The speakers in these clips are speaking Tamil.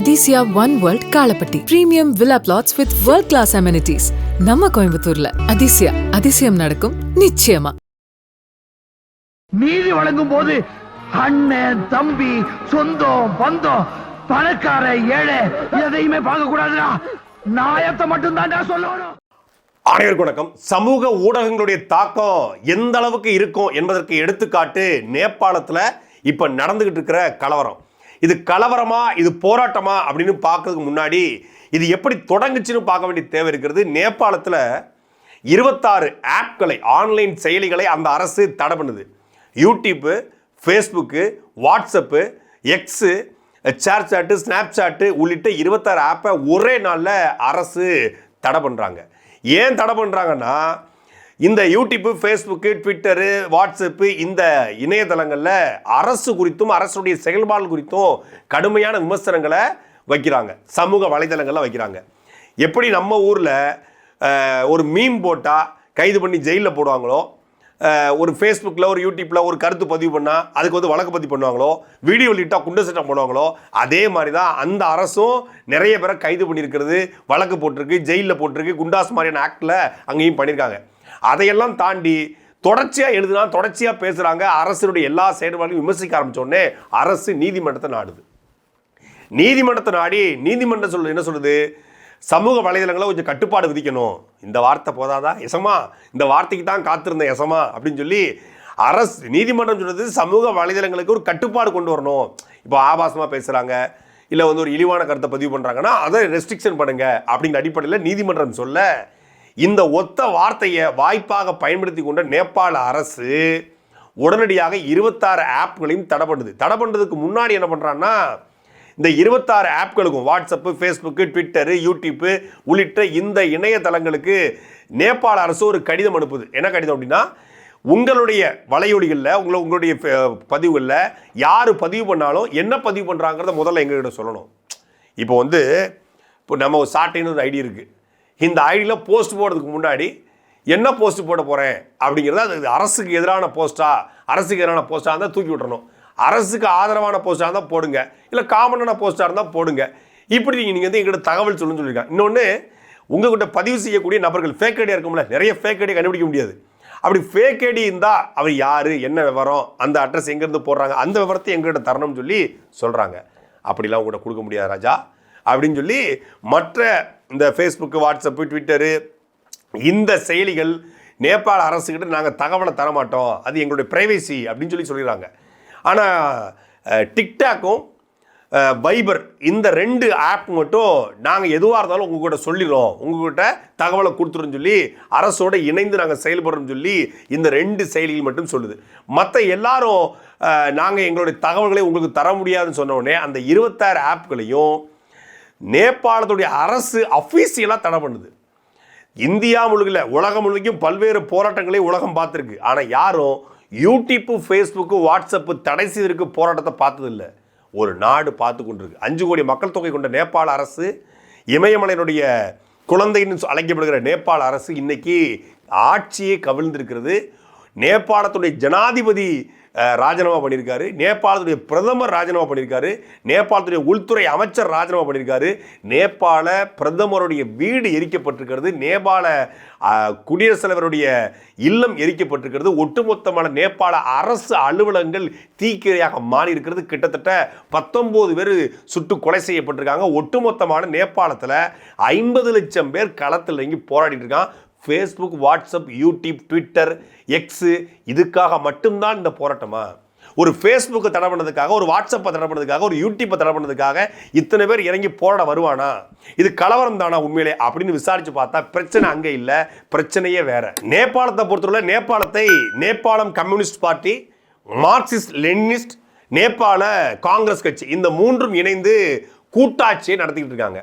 Athisaya one world Kalapatti premium villa plots with world class amenities நம்ம கோயம்புத்தூர்ல. அதிசயா அதிசயம் நடக்கும் நிச்சயமா. நீதி வழங்கும் போது அண்ணன் தம்பி சொந்தம் பந்தம் பணக்கார ஏழை எதையுமே பார்க்க கூடாதுடா நாயத்தை மட்டும் தான்டா சொல்லணும். அனைவருக்கும் வணக்கம். சமூக ஊடகங்களுடைய தாக்கம் எந்த அளவுக்கு இருக்கும் என்பதற்கு எடுத்துக்காட்டு நேபாளத்தில் இப்போ நடந்துகிட்டு இருக்கிற கலவரம். இது கலவரமா இது போராட்டமா அப்படின்னு பார்க்கறதுக்கு முன்னாடி இது எப்படி தொடங்குச்சுன்னு பார்க்க வேண்டிய தேவை இருக்கிறது. நேபாளத்தில் இருபத்தாறு ஆப்களை ஆன்லைன் செயலிகளை அந்த அரசு தடை பண்ணுது. YouTube Facebook WhatsApp X ShareChat Snapchat உள்ளிட்ட இருபத்தாறு ஆப்பை ஒரே நாளில் அரசு தடை பண்ணுறாங்க ஏன் தடை பண்ணுறாங்கன்னா இந்த யூடியூப்பு ஃபேஸ்புக்கு ட்விட்டரு வாட்ஸ்அப்பு இந்த இணையதளங்களில் அரசு குறித்தும் அரசுடைய செயல்பாடு குறித்தும் கடுமையான விமர்சனங்களை வைக்கிறாங்க. சமூக வலைதளங்களில் வைக்கிறாங்க. எப்படி நம்ம ஊரில் ஒரு மீன் போட்டால் கைது பண்ணி ஜெயிலில் போடுவாங்களோ ஒரு ஃபேஸ்புக்கில் ஒரு யூடியூப்பில் ஒரு கருத்து பதிவு பண்ணால் அதுக்கு வந்து வழக்கு பதிவு பண்ணுவாங்களோ வீடியோ லீட்டாக குண்டு சட்டம் போடுவாங்களோ அதே மாதிரி தான் அந்த அரசும் நிறைய பேரை கைது பண்ணியிருக்கிறது வழக்கு போட்டிருக்கு ஜெயிலில் போட்டிருக்கு குண்டாஸ் மாதிரியான ஆக்டில் அங்கேயும் பண்ணியிருக்காங்க. அதையெல்லாம் தாண்டி தொடர்ச்சியாக எழுதுனா தொடர்ச்சியாக பேசுகிறாங்க அரசினுடைய எல்லா செயல்பாடுகளையும் விமர்சிக்க ஆரம்பித்தோடனே அரசு நீதிமன்றத்தை நாடுது. நீதிமன்றத்தை நாடி நீதிமன்றம் சொல்ல என்ன சொல்லுது? சமூக வலைதளங்களை கொஞ்சம் கட்டுப்பாடு விதிக்கணும். இந்த வார்த்தை போதாதா? எசமா இந்த வார்த்தைக்கு தான் காத்திருந்த எசமா அப்படின்னு சொல்லி அரசு நீதிமன்றம் சொல்றது சமூக வலைதளங்களுக்கு ஒரு கட்டுப்பாடு கொண்டு வரணும். இப்போ ஆபாசமாக பேசுகிறாங்க இல்லை வந்து ஒரு இழிவான கருத்தை பதிவு பண்ணுறாங்கன்னா அதை ரெஸ்ட்ரிக்ஷன் பண்ணுங்க அப்படிங்கிற அடிப்படையில் நீதிமன்றம் சொல்ல இந்த ஒத்த வார்த்தையை வாய்ப்பாக பயன்படுத்தி கொண்ட நேபாள அரசு உடனடியாக இருபத்தாறு ஆப்களையும் தடை பண்ணுது. தடை பண்ணுறதுக்கு முன்னாடி என்ன பண்ணுறான்னா இந்த இருபத்தாறு ஆப்களுக்கும் வாட்ஸ்அப்பு ஃபேஸ்புக்கு ட்விட்டரு யூடியூப்பு உள்ளிட்ட இந்த இணையதளங்களுக்கு நேபாள அரசு ஒரு கடிதம் அனுப்புது. என்ன கடிதம் அப்படின்னா உங்களுடைய வலையொலிகளில் உங்களை உங்களுடைய பதிவுகளில் யார் பதிவு பண்ணாலும் என்ன பதிவு பண்ணுறாங்கிறத முதல்ல எங்ககிட்ட சொல்லணும். இப்போ வந்து இப்போ நம்ம ஒரு சாட்டைன்னு ஒரு ஐடி இருக்குது இந்த ஐடியில் போஸ்ட் போடுறதுக்கு முன்னாடி என்ன போஸ்ட் போட போகிறேன் அப்படிங்கிறத அது அரசுக்கு எதிரான போஸ்ட்டாக அரசுக்கு எதிரான போஸ்ட்டாக இருந்தால் தூக்கி விட்டுறணும். அரசுக்கு ஆதரவான போஸ்ட்டாக இருந்தால் போடுங்க. இல்லை காமனான போஸ்ட்டாக இருந்தால் போடுங்க. இப்படி நீங்கள் நீங்கள் வந்து எங்கிட்ட தகவல் சொல்லுன்னு சொல்லியிருக்காங்க. இன்னொன்று உங்கள்கிட்ட பதிவு செய்யக்கூடிய நபர்கள் ஃபேக் ஐடியா இருக்கும்ல நிறைய ஃபேக் ஐடியா கண்டுபிடிக்க முடியாது. அப்படி ஃபேக் ஐடி இருந்தால் அவர் யார் என்ன விவரம் அந்த அட்ரஸ் எங்கேருந்து போடுறாங்க அந்த விவரத்தை எங்கள்கிட்ட தரணும்னு சொல்லி சொல்கிறாங்க அப்படிலாம் உங்கள்கிட்ட கொடுக்க முடியாது ராஜா. அப்படின்னு சொல்லி மற்ற இந்த ஃபேஸ்புக்கு வாட்ஸ்அப்பு ட்விட்டரு இந்த செயலிகள் நேபாள அரசுக்கிட்ட நாங்கள் தகவலை தர மாட்டோம் அது எங்களுடைய ப்ரைவேசி அப்படின்னு சொல்லி சொல்லிடுறாங்க. ஆனால் டிக்டாக்கும் வைபர் இந்த ரெண்டு ஆப் மட்டும் நாங்கள் எதுவாக இருந்தாலும் உங்ககிட்ட சொல்லிடுறோம். உங்ககிட்ட தகவலை கொடுத்துருன்னு சொல்லி அரசோடு இணைந்து நாங்கள் செயல்படுறோம்னு சொல்லி இந்த ரெண்டு செயலிகள் மட்டும் சொல்லுது. மற்ற எல்லாரும் நாங்கள் எங்களுடைய தகவல்களை உங்களுக்கு தர முடியாதுன்னு சொன்ன உடனே அந்த இருபத்தாறு ஆப்களையும் நேபாளத்துடைய அரசு அஃபீஷியலாக தடை பண்ணுது. இந்தியா முழுகில் உலகம் முழுக்கும் பல்வேறு போராட்டங்களை உலகம் பார்த்துருக்கு. ஆனால் யாரும் யூடியூப்பு ஃபேஸ்புக்கு வாட்ஸ்அப்பு தடை செய்திருக்கு போராட்டத்தை பார்த்ததில்ல. ஒரு நாடு பார்த்து கொண்டிருக்கு. அஞ்சு கோடி மக்கள் தொகை கொண்ட நேபாள அரசு இமயமலையினுடைய குழந்தைன்னு அழைக்கப்படுகிற நேபாள அரசு இன்னைக்கு ஆட்சியே கவிழ்ந்திருக்கிறது. நேபாளத்துடைய ஜனாதிபதி ராஜினாமா பண்ணியிருக்காரு. நேபாளத்துடைய பிரதமர் ராஜினாமா பண்ணியிருக்காரு. நேபாளத்துடைய உள்துறை அமைச்சர் ராஜினாமா பண்ணியிருக்காரு. நேபாள பிரதமருடைய வீடு எரிக்கப்பட்டிருக்கிறது. நேபாள குடியரசுத் தலைவருடைய இல்லம் எரிக்கப்பட்டிருக்கிறது. ஒட்டுமொத்தமான நேபாள அரசு அலுவலகங்கள் தீக்கிரையாக மாறி இருக்கிறது கிட்டத்தட்ட பத்தொம்போது பேர் சுட்டு கொலை செய்யப்பட்டிருக்காங்க. ஒட்டுமொத்தமான நேபாளத்தில் ஐம்பது லட்சம் பேர் களத்தில் இறங்கி போராடிட்டு இருக்கான் Facebook WhatsApp YouTube Twitter X இதுக்காக மட்டும்தான் இந்த போராட்டமா? ஒரு ஃபேஸ்புக்கை தடை பண்ணதுக்காக ஒரு வாட்ஸ்அப்பை தடை பண்ணதுக்காக ஒரு யூடியூப்பை தடை பண்ணதுக்காக இத்தனை பேர் இறங்கி போராட வருவானா? இது கலவரம் தானா உண்மையிலே? அப்படின்னு விசாரிச்சு பார்த்தா பிரச்சனை அங்கே இல்லை பிரச்சனையே வேற. நேபாளத்தை பொறுத்தவரை நேபாளத்தை நேபாளம் கம்யூனிஸ்ட் பார்ட்டி மார்க்சிஸ்ட் லெனினிஸ்ட் நேபாள காங்கிரஸ் கட்சி இந்த மூன்றும் இணைந்து கூட்டாட்சியை நடத்திக்கிட்டு இருக்காங்க.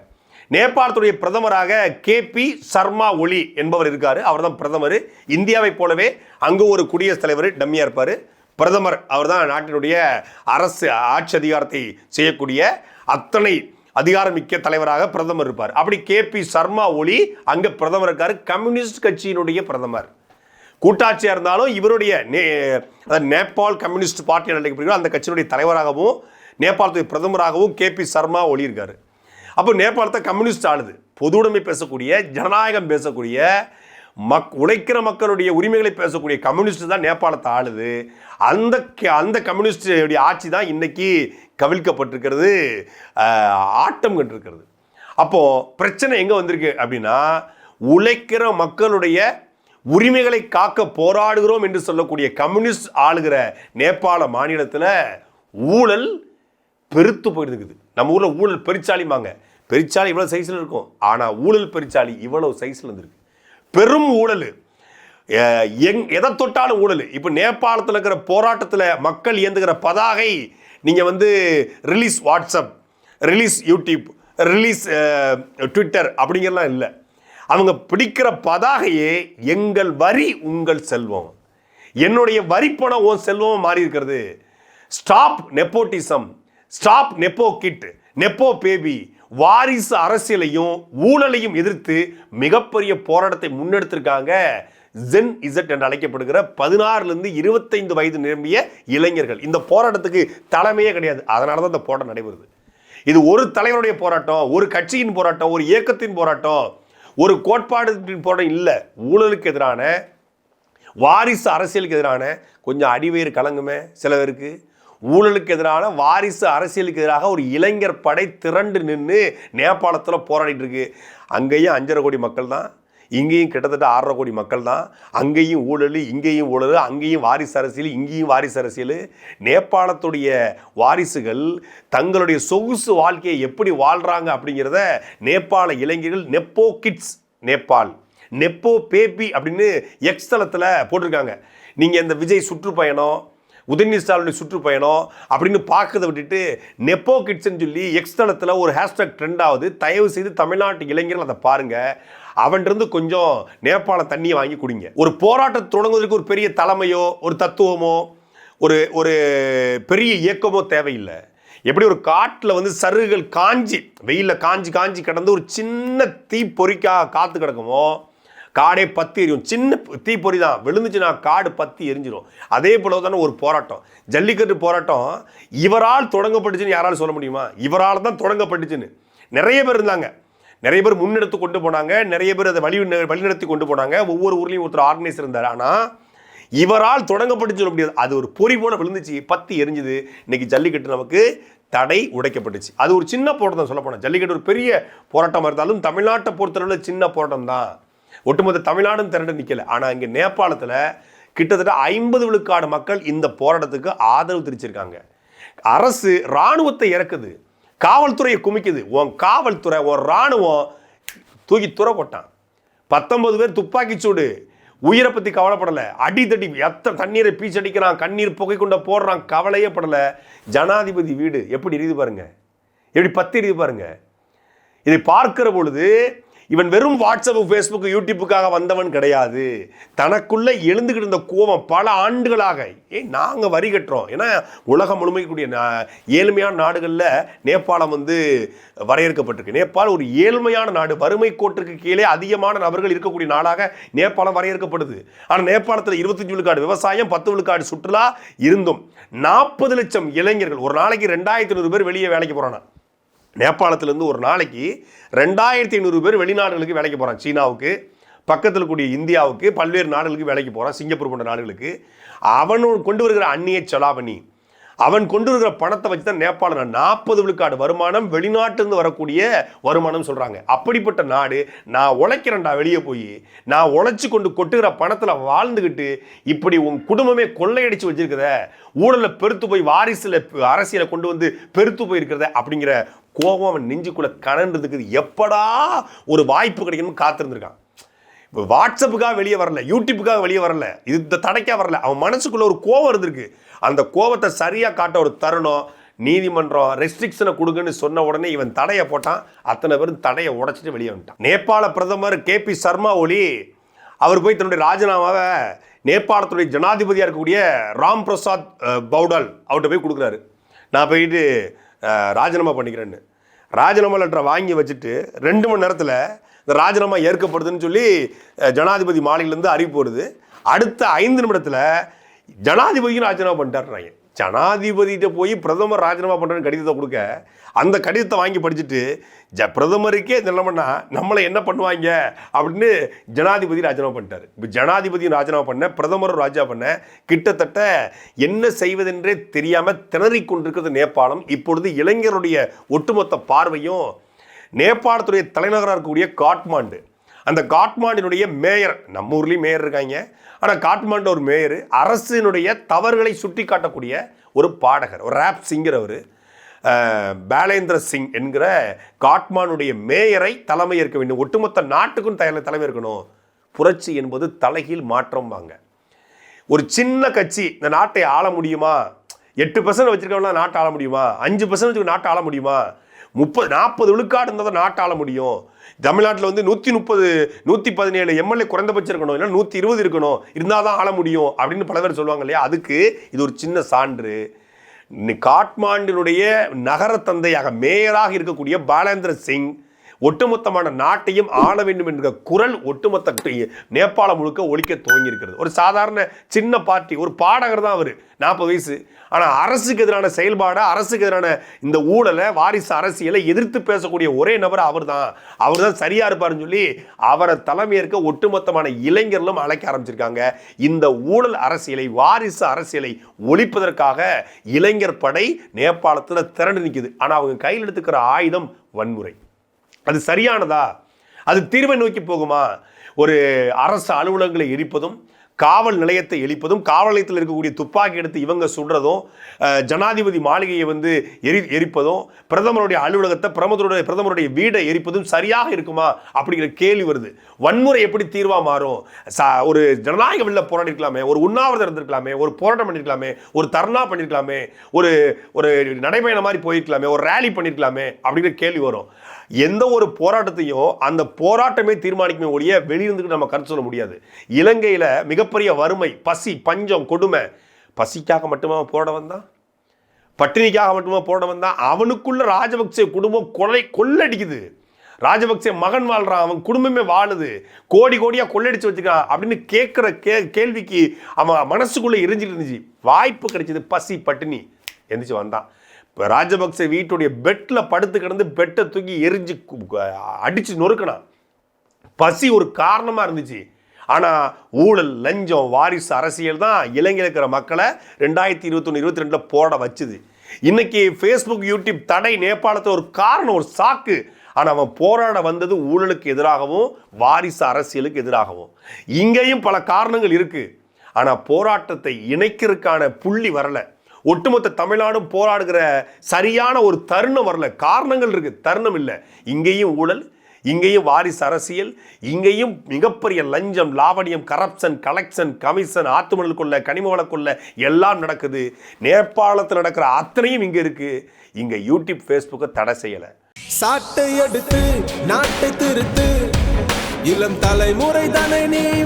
நேபாளத்துடைய பிரதமராக கே பி சர்மா ஒளி என்பவர் இருக்கார். அவர் தான் பிரதமர். இந்தியாவைப் போலவே அங்கு ஒரு குடியரசுத் தலைவர் டம்மியா இருப்பார். பிரதமர் அவர் தான் நாட்டினுடைய அரசு ஆட்சி அதிகாரத்தை செய்யக்கூடிய அத்தனை அதிகாரமிக்க தலைவராக பிரதமர் இருப்பார். அப்படி கே பி சர்மா ஒளி அங்கே பிரதமர் இருக்கார். கம்யூனிஸ்ட் கட்சியினுடைய பிரதமர். கூட்டாட்சியாக இருந்தாலும் இவருடைய நே அதாவது நேபாள் கம்யூனிஸ்ட் பார்ட்டி அழைக்கப்படுகிற அந்த கட்சியினுடைய தலைவராகவும் நேபாளத்துடைய பிரதமராகவும் கே பி சர்மா ஒளி இருக்காரு. அப்போ நேபாளத்தை கம்யூனிஸ்ட் ஆளுது. பொது உடைமை பேசக்கூடிய ஜனநாயகம் பேசக்கூடிய மக் உழைக்கிற மக்களுடைய உரிமைகளை பேசக்கூடிய கம்யூனிஸ்ட் தான் நேபாளத்தை ஆளுது. அந்த க- அந்த கம்யூனிஸ்டுடைய ஆட்சி தான் இன்னைக்கு கவிழ்க்கப்பட்டிருக்கிறது ஆட்டம் கண்டிருக்கிறது. அப்போது பிரச்சனை எங்கே வந்திருக்கு அப்படின்னா உழைக்கிற மக்களுடைய உரிமைகளை காக்க போராடுகிறோம் என்று சொல்லக்கூடிய கம்யூனிஸ்ட் ஆளுகிற நேபாள மாநிலத்தில் ஊழல் பெருத்து போயிருக்குது. நம்ம ஊரில் ஊழல் பெருச்சாலிமாங்க பெருச்சாலி இவ்வளோ சைஸில் இருக்கும். ஆனால் ஊழல் பெருச்சாலி இவ்வளோ சைஸில் இருந்திருக்கு. பெரும் ஊழல். எங் எதை தொட்டாலும் ஊழல். இப்போ நேபாளத்தில் இருக்கிற போராட்டத்தில் மக்கள் இயந்துகிற பதாகை நீங்கள் வந்து release WhatsApp release YouTube release Twitter அப்படிங்கிறலாம் இல்லை. அவங்க பிடிக்கிற பதாகையே எங்கள் வரி உங்கள் செல்வம். என்னுடைய வரிப்பணம் உன் செல்வம் மாறி இருக்கிறது. Stop nepotism stop nepo kid nepo baby வாரிசு அரசியலையும் ஊழலையும் எதிர்த்து மிகப்பெரிய போராட்டத்தை முன்னெடுத்திருக்காங்க ஜென் இசட் என்று அழைக்கப்படுகிற பதினாறுலேருந்து இருபத்தைந்து வயது நிரம்பிய இளைஞர்கள். இந்த போராட்டத்துக்கு தலைமையே கிடையாது. அதனால தான் இந்த போராட்டம் நடைபெறுது. இது ஒரு தலைவருடைய போராட்டம் ஒரு கட்சியின் போராட்டம் ஒரு இயக்கத்தின் போராட்டம். ஒரு கோட்பாடுகளின் போராட்டம் இல்லை. ஊழலுக்கு எதிரான வாரிசு அரசியலுக்கு எதிரான கொஞ்சம் அடிவேறு கலங்குமே சில பேருக்கு ஊழலுக்கு எதிரான வாரிசு அரசியலுக்கு எதிராக ஒரு இளைஞர் படை திரண்டு நின்று நேபாளத்தில் போராடிட்டு இருக்கு. அங்கேயும் அஞ்சரை கோடி மக்கள் தான். இங்கேயும் கிட்டத்தட்ட ஆறரை கோடி மக்கள் தான். அங்கேயும் ஊழல் இங்கேயும் ஊழல் அங்கேயும் வாரிசு அரசியல் இங்கேயும் வாரிசு அரசியல். நேபாளத்துடைய வாரிசுகள் தங்களுடைய சொகுசு வாழ்க்கையை எப்படி வாழ்கிறாங்க அப்படிங்கிறத நேபாள இளைஞர்கள் nepo kids Nepal nepo baby அப்படின்னு எக்ஸ் தளத்தில் போட்டிருக்காங்க. நீங்கள் இந்த விஜய் சுற்றுப்பயணம் உதயநிதி ஸ்டாலினுடைய சுற்றுப்பயணம் அப்படின்னு பார்க்கறத விட்டுட்டு நெப்போ கிட்ஸ்ன்னு சொல்லி எக்ஸ் தளத்தில் ஒரு ஹேஷ்டாக் ட்ரெண்ட் ஆகுது. தயவு செய்து தமிழ்நாட்டு இளைஞர்கள் அதை பாருங்க. அவன்கிட்ட கொஞ்சம் நேபாள தண்ணியை வாங்கி குடிங்க. ஒரு போராட்டம் தொடங்குவதற்கு ஒரு பெரிய தலைமையோ ஒரு தத்துவமோ ஒரு ஒரு பெரிய இயக்கமோ தேவையில்லை. எப்படி ஒரு காட்டில் வந்து சருகுகள் காஞ்சி வெயிலில் காஞ்சி காஞ்சி கிடந்து ஒரு சின்ன தீ பொறிக்கா காத்து கிடக்குமோ காடே பத்தி எரியும். சின்ன தீப்பொறி தான். விழுந்துச்சுன்னா காடு பத்தி எரிஞ்சிடும் அதே போல தானே ஒரு போராட்டம். ஜல்லிக்கட்டு போராட்டம் இவரால் தொடங்கப்பட்டுச்சுன்னு யாராலும் சொல்ல முடியுமா? இவரால் தான் தொடங்கப்பட்டுச்சுன்னு. நிறைய பேர் இருந்தாங்க. நிறைய பேர் முன்னெடுத்து கொண்டு போனாங்க. நிறைய பேர் அதை வழி வழிநடத்தி கொண்டு போனாங்க. ஒவ்வொரு ஊர்லேயும் ஒருத்தர் ஆர்கனைஸ் இருந்தார். ஆனால் இவரால் தொடங்கப்பட்டுச்சு சொல்ல முடியாது. அது ஒரு பொறி போல விழுந்துச்சு. பத்தி எரிஞ்சுது. இன்னைக்கு ஜல்லிக்கட்டு நமக்கு தடை உடைக்கப்பட்டுச்சு. அது ஒரு சின்ன போராட்டம் சொல்ல போனால் ஜல்லிக்கட்டு ஒரு பெரிய போராட்டமாக இருந்தாலும் தமிழ்நாட்டை பொறுத்தளவில் சின்ன போராட்டம் தான் ஒட்டுமொத்த தமிழ்நாடும் திரண்டு நிற்கலை ஆனால் இங்கே நேபாளத்தில் கிட்டத்தட்ட ஐம்பது விழுக்காடு மக்கள் இந்த போராட்டத்துக்கு ஆதரவு தெரிவிச்சிருக்காங்க. அரசு இராணுவத்தை இறக்குது. காவல்துறையை குமிக்குது. உன் காவல்துறை உன் இராணுவம் தூக்கி துற போட்டான் பத்தொன்பது பேர் துப்பாக்கி சூடு. உயிரை பற்றி கவலைப்படலை. அடித்தடி எத்தனை தண்ணீரை பீச்சடிக்கிறான். கண்ணீர் புகை கொண்ட போடுறான். கவலையே படலை. ஜனாதிபதி வீடு எப்படி இருக்குது பாருங்க. எப்படி பத்து எரியுது பாருங்க. இதை பார்க்கிற பொழுது இவன் வெறும் வாட்ஸ்அப் ஃபேஸ்புக் யூடியூப்புக்காக வந்தவன் கிடையாது. தனக்குள்ளே எழுந்துக்கிட்டு இருந்த கோபம் பல ஆண்டுகளாக. ஏய் நாங்கள் வரி கட்டுறோம். ஏன்னா உலகம் முழுமைக்கூடிய நா- ஏழ்மையான நாடுகளில் நேபாளம் வந்து வரையறுக்கப்பட்டிருக்கு. நேபாள் ஒரு ஏழ்மையான நாடு. வறுமை கோட்டிற்கு கீழே அதிகமான நபர்கள் இருக்கக்கூடிய நாடாக நேபாளம் வரையறுக்கப்படுது. ஆனால் நேபாளத்தில் இருபத்தஞ்சு விழுக்காடு விவசாயம் பத்து விழுக்காடு சுற்றுலா இருந்தும் நாற்பது லட்சம் இளைஞர்கள் ஒரு நாளைக்கு ரெண்டாயிரத்தி நூறு பேர் வெளியே வேலைக்கு போகிறானா நேபாளத்திலேருந்து ஒரு நாளைக்கு ரெண்டாயிரத்தி ஐநூறு பேர் வெளிநாடுகளுக்கு வேலைக்கு போகிறான் சீனாவுக்கு பக்கத்தில் கூடிய இந்தியாவுக்கு பல்வேறு நாடுகளுக்கு வேலைக்கு போகிறான் சிங்கப்பூர் போன்ற நாடுகளுக்கு. அவன் கொண்டு வருகிற அந்நிய செலாவணி. அவன் கொண்டு வருகிற பணத்தை வச்சு தான் நேபாளம் நாற்பது விழுக்காடு வருமானம் வெளிநாட்டிலிருந்து வரக்கூடிய வருமானம் சொல்கிறாங்க அப்படிப்பட்ட நாடு நான் உழைக்கிறேன்டா வெளியே போய். நான் உழைச்சி கொண்டு கொட்டுகிற பணத்தில் வாழ்ந்துக்கிட்டு இப்படி உன் குடும்பமே கொள்ளையடிச்சு வச்சிருக்கிறத ஊழலை பெருத்து போய் வாரிசில் அரசியலை கொண்டு வந்து பெருத்து போயிருக்கிறத அப்படிங்கிற கோபம் அவன் நெஞ்சுக்குள்ளே கணன்றதுக்கு எப்படா ஒரு வாய்ப்பு கிடைக்கணும்னு காத்திருந்திருக்கான். இப்போ வாட்ஸ்அப்புக்காக வெளியே வரல யூடியூப்புக்காக வெளியே வரல இது இந்த தடைக்கா வரல அவன் மனசுக்குள்ளே ஒரு கோவம் இருந்திருக்கு. அந்த கோவத்தை சரியாக காட்ட ஒரு தருணம் நீதிமன்றம் ரெஸ்ட்ரிக்ஷனை கொடுங்கன்னு சொன்ன உடனே இவன் தடையை போட்டான். அத்தனை பேரும் தடையை உடைச்சிட்டு வெளியே வந்துட்டான். நேபாள பிரதமர் கே பி சர்மா ஒலி அவர் போய் தன்னுடைய ராஜினாமாவை நேபாளத்துடைய ஜனாதிபதியாக இருக்கக்கூடிய ராம் பிரசாத் அஹ், பவுடால் அவர்கிட்ட போய் கொடுக்குறாரு. நான் போயிட்டு ராஜினாமா பண்ணிக்கிறேன்னு. ராஜினாமா லெட்டரை வாங்கி வச்சுட்டு ரெண்டு மணி நேரத்தில் இந்த ராஜினாமா ஏற்கப்படுதுன்னு சொல்லி ஜனாதிபதி மாலையிலேருந்து அறிவிப்பு வருது. அடுத்த ஐந்து நிமிடத்தில் ஜனாதிபதியும் ராஜினாமா பண்ணிட்டாருறாங்க ஜனாதிபதிகிட்ட போய் பிரதமர் ராஜினாமா பண்ணுறேன்னு கடிதத்தை கொடுக்க அந்த கடிதத்தை வாங்கி படிச்சுட்டு ஜ பிரதமருக்கே நிலைமைன்னா நம்மளை என்ன பண்ணுவாங்க? அப்படின்னு ஜனாதிபதி ராஜினாமா பண்ணிட்டார். இப்போ ஜனாதிபதியும் ராஜினாமா பண்ண பிரதமரும் ராஜா பண்ண கிட்டத்தட்ட என்ன செய்வதென்றே தெரியாமல் திணறிக் கொண்டிருக்கிறது நேபாளம். இப்பொழுது இளைஞருடைய ஒட்டுமொத்த பார்வையும் நேபாளத்துடைய தலைநகராக இருக்கக்கூடிய காட்மாண்டு. அந்த காட்மாண்டினுடைய மேயர் நம்ம ஊர்லேயும் மேயர் இருக்காங்க. ஆனால் காட்மாண்டு ஒரு மேயர் அரசினுடைய தவறுகளை சுட்டி காட்டக்கூடிய ஒரு பாடகர் ஒரு ரேப் சிங்கர் அவர். பேலேந்திர சிங் என்கிற காட்மானுடைய மேயரை தலைமை இருக்க வேண்டும். ஒட்டுமொத்த நாட்டுக்கும் தலை தலைமை இருக்கணும். புரட்சி என்பது தலைகீழ் மாற்றம் வாங்க. ஒரு சின்ன கட்சி இந்த நாட்டை ஆள முடியுமா? எட்டு பர்சன்ட் வச்சிருக்கவங்களா நாட்டை ஆள முடியுமா? அஞ்சு பர்சன்ட் வச்சுக்க நாட்டை ஆள முடியுமா? முப்பது நாற்பது விழுக்காடு இருந்தால் தான் நாட்டை முடியும். தமிழ்நாட்டில் வந்து நூற்றி முப்பது நூற்றி பதினேழு எம்எல்ஏ குறைந்தபட்சம் இருக்கணும். இல்லை நூற்றி இருபது இருக்கணும். இருந்தால் தான் ஆள முடியும் அப்படின்னு பல பேர் சொல்லுவாங்க இல்லையா? அதுக்கு இது ஒரு சின்ன சான்று. காட்மாண்டினுடைய நகர தந்தையாக மேயராக இருக்கக்கூடிய பாலேந்திர சிங் ஒட்டுமொத்தமான நாட்டையும் ஆள வேண்டும் என்ற குரல் ஒட்டுமொத்த நேபாளம் முழுக்க ஒழிக்க துவங்கியிருக்கிறது. ஒரு சாதாரண சின்ன பார்ட்டி ஒரு பாடகர் தான் அவர் நாற்பது வயசு. ஆனால் அரசுக்கு எதிரான செயல்பாடை அரசுக்கு எதிரான இந்த ஊழலை வாரிசு அரசியலை எதிர்த்து பேசக்கூடிய ஒரே நபர் அவர் தான் அவர் தான் சரியாக இருப்பாருன்னு சொல்லி அவரை தலைமையேற்க ஒட்டுமொத்தமான இளைஞர்களும் அழைக்க ஆரம்பிச்சிருக்காங்க. இந்த ஊழல் அரசியலை வாரிசு அரசியலை ஒழிப்பதற்காக இளைஞர் படை நேபாளத்தில் திரண்டு நிற்குது ஆனால் அவங்க கையில் எடுத்துக்கிற ஆயுதம் வன்முறை. அது சரியானதா? அது தீர்வை நோக்கி போகுமா? ஒரு அரசு அலுவலகங்களை எரிப்பதும் காவல் நிலையத்தை எரிப்பதும் காவல் நிலையத்தில் இருக்கக்கூடிய துப்பாக்கி எடுத்து இவங்க சுடுறதும் ஜனாதிபதி மாளிகையை வந்து எரி எரிப்பதும் பிரதமருடைய அலுவலகத்தை பிரதமருடைய பிரதமருடைய வீடை எரிப்பதும் சரியாக இருக்குமா? அப்படிங்கிற கேள்வி வருது. வன்முறை எப்படி தீர்வாக மாறும்? ச ஒரு ஜனநாயக வெளில போராடிருக்கலாமே ஒரு உண்ணாவிரதம் இருந்திருக்கலாமே ஒரு போராட்டம் பண்ணியிருக்கலாமே ஒரு தர்ணா பண்ணியிருக்கலாமே ஒரு ஒரு நடைபயணம் மாதிரி போயிருக்கலாமே ஒரு ரேலி பண்ணியிருக்கலாமே அப்படிங்கிற கேள்வி வரும். எந்த ஒரு போராட்டத்தையும் அந்த போராட்டமே தீர்மானிக்குமே ஒழிய வெளியிருந்துட்டு நம்ம கருத்து சொல்ல முடியாது. இலங்கையில் மிகப்பெரிய வறுமை பசி பஞ்சம் கொடுமை. பசிக்காக மட்டுமே போராட வந்தான்? பட்டினிக்காக மட்டுமே போராட வந்தான்? அவனுக்குள்ள ராஜபக்சே குடும்பம் கொலை கொள்ளடிக்குது. ராஜபக்சே மகன் வாழ்றான் அவன் குடும்பமே வாழுது. கோடி கோடியாக கொள்ளடிச்சு வச்சுக்கான் அப்படின்னு கேட்குற கே கேள்விக்கு அவன் மனசுக்குள்ளே எரிஞ்சிட்டு இருந்துச்சு. வாய்ப்பு கிடைச்சது பசி பட்டினி. எந்திரிச்சு வந்தான். இப்போ ராஜபக்சே வீட்டுடைய பெட்டில் படுத்து கிடந்து பெட்டை தூக்கி எரிஞ்சு அடித்து நொறுக்கினான் பசி ஒரு காரணமாக இருந்துச்சு. ஆனால் ஊழல் லஞ்சம் வாரிசு அரசியல் தான் இலங்கையில் இருக்கிற மக்களை ரெண்டாயிரத்தி இருபத்தொன்று இருபத்தி ரெண்டில் போட வச்சுது. இன்னைக்கு ஃபேஸ்புக் யூடியூப் தடை நேபாளத்தை ஒரு காரணம் ஒரு சாக்கு. ஆனால் அவன் போராட வந்தது ஊழலுக்கு எதிராகவும் வாரிசு அரசியலுக்கு எதிராகவும். இங்கேயும் பல காரணங்கள் இருக்குது ஆனால் போராட்டத்தை இணைக்கிறதுக்கான புள்ளி வரலை. ஒட்டுமொத்த தமிழ்நாடும் போராடுகிற சரியான ஒரு தருணம் வரல. காரணங்கள் இருக்கு. தருணம் இல்லை. இங்கேயும் ஊழல் இங்கேயும் வாரிசு அரசியல் இங்கேயும் மிகப்பெரிய லஞ்சம் லாவணியம் கரப்ஷன் கலெக்ஷன் கமிஷன் ஆத்துமணல் கொள்ள கனிம வளக்குள்ள எல்லாம் நடக்குது. நேபாளத்தில் நடக்கிற அத்தனையும் இங்கே இருக்கு. இங்கே யூடியூப் ஃபேஸ்புக்கை தடை செய்யலை. சாட்டை எடுத்து நாட்டை திருத்து. இளம் தலைமுறை தானே நீ